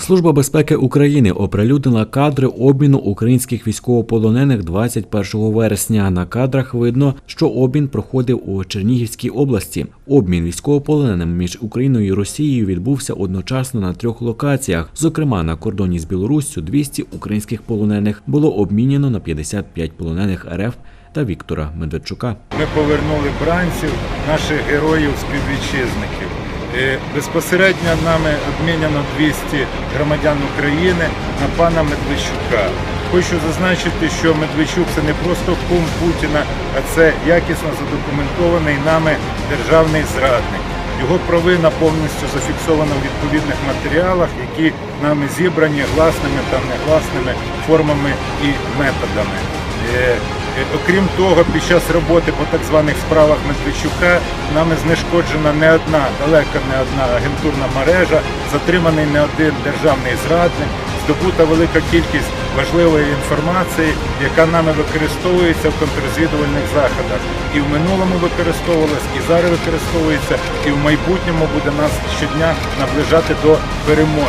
Служба безпеки України оприлюднила кадри обміну українських військовополонених 21 вересня. На кадрах видно, що обмін проходив у Чернігівській області. Обмін військовополоненим між Україною і Росією відбувся одночасно на трьох локаціях. Зокрема, на кордоні з Білоруссю 200 українських полонених було обмінено на 55 полонених РФ та Віктора Медведчука. Ми повернули бранців, наших героїв, співвітчизників. Е, Безпосередньо нами обміняно 200 громадян України на пана Медведчука. Хочу зазначити, що Медведчук це не просто кум Путіна, а це якісно задокументований нами державний зрадник. Його провина повністю зафіксована в відповідних матеріалах, які нами зібрані гласними та негласними формами і методами. Е, Окрім того, під час роботи по так званих справах Медведчука нами знешкоджена не одна, далеко не одна агентурна мережа, затриманий не один державний зрадник, здобута велика кількість важливої інформації, яка нами використовується в контррозвідувальних заходах. І в минулому використовувалась, і зараз використовується, і в майбутньому буде нас щодня наближати до перемоги.